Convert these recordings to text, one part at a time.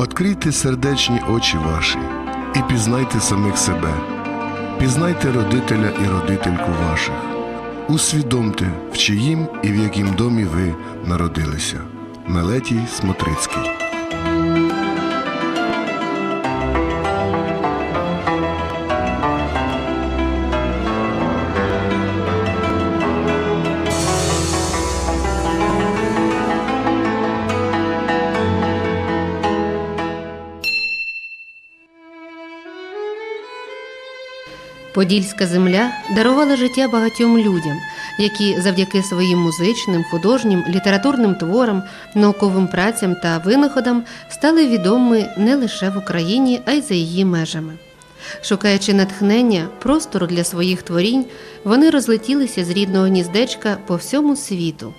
Открийте сердечні очі ваші і пізнайте самих себе, пізнайте родителя і родительку ваших. Усвідомте, в чиїм і в яким домі ви народилися. Мелетій Смотрицький. Подільська земля дарувала життя багатьом людям, які завдяки своїм музичним, художнім, літературним творам, науковим працям та винаходам стали відомими не лише в Україні, а й за її межами. Шукаючи натхнення, простору для своїх творінь, вони розлетілися з рідного гніздечка по всьому світу.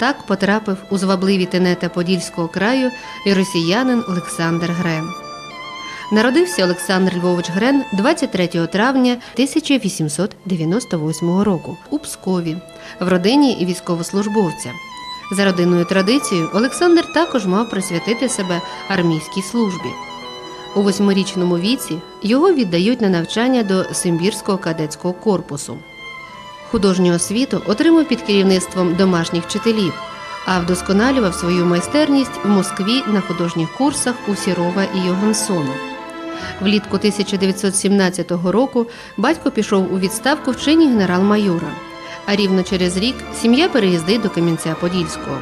Так потрапив у звабливі тенета Подільського краю і росіянин Олександр Грен. Народився Олександр Львович Грен 23 травня 1898 року у Пскові в родині військовослужбовця. За родинною традицією Олександр також мав присвятити себе армійській службі. У восьмирічному віці його віддають на навчання до Симбірського кадетського корпусу. Художню освіту отримав під керівництвом домашніх вчителів, а вдосконалював свою майстерність в Москві на художніх курсах у Сірова і Йогансона. Влітку 1917 року батько пішов у відставку в чині генерал-майора, а рівно через рік сім'я переїздить до Кам'янця-Подільського.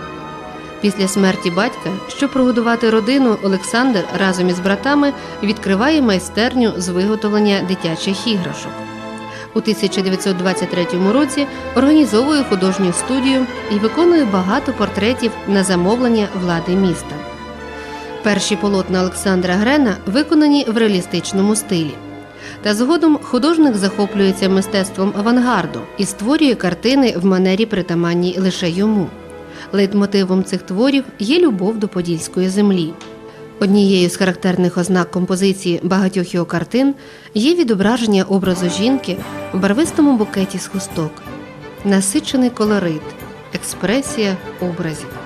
Після смерті батька, щоб прогодувати родину, Олександр разом із братами відкриває майстерню з виготовлення дитячих іграшок. У 1923 році організовує художню студію і виконує багато портретів на замовлення влади міста. Перші полотна Олександра Грена виконані в реалістичному стилі. Та згодом художник захоплюється мистецтвом авангарду і створює картини в манері притаманній лише йому. Лейтмотивом цих творів є любов до подільської землі. Однією з характерних ознак композиції багатьох його картин є відображення образу жінки в барвистому букеті з хусток, насичений колорит, експресія образів.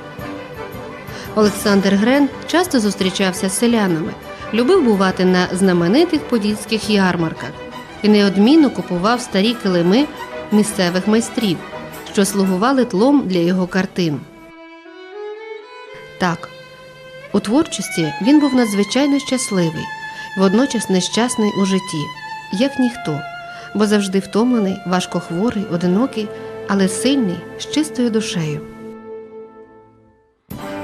Олександр Грен часто зустрічався з селянами, любив бувати на знаменитих подільських ярмарках і неодмінно купував старі килими місцевих майстрів, що слугували тлом для його картин. Так, у творчості він був надзвичайно щасливий, водночас нещасний у житті, як ніхто, бо завжди втомлений, важкохворий, одинокий, але сильний, з чистою душею.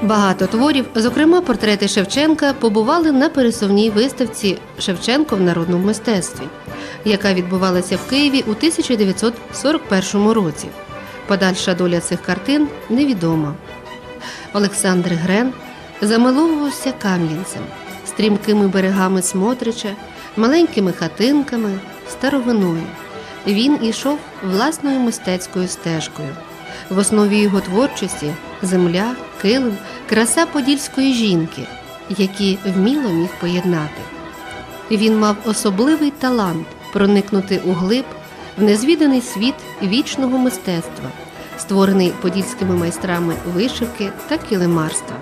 Багато творів, зокрема портрети Шевченка, побували на пересувній виставці Шевченко в народному мистецтві, яка відбувалася в Києві у 1941 році. Подальша доля цих картин невідома. Олександр Грен замиловувався Кам'янцем, стрімкими берегами Смотрича, маленькими хатинками, старовиною. Він ішов власною мистецькою стежкою. В основі його творчості земля, килим, краса подільської жінки, які вміло міг поєднати. Він мав особливий талант проникнути у глиб в незвіданий світ вічного мистецтва, створений подільськими майстрами вишивки та килимарства.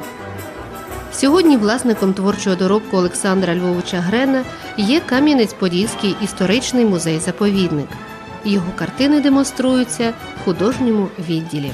Сьогодні власником творчого доробку Олександра Львовича Грена є Кам'янець-Подільський історичний музей-заповідник. Його картини демонструються в художньому відділі.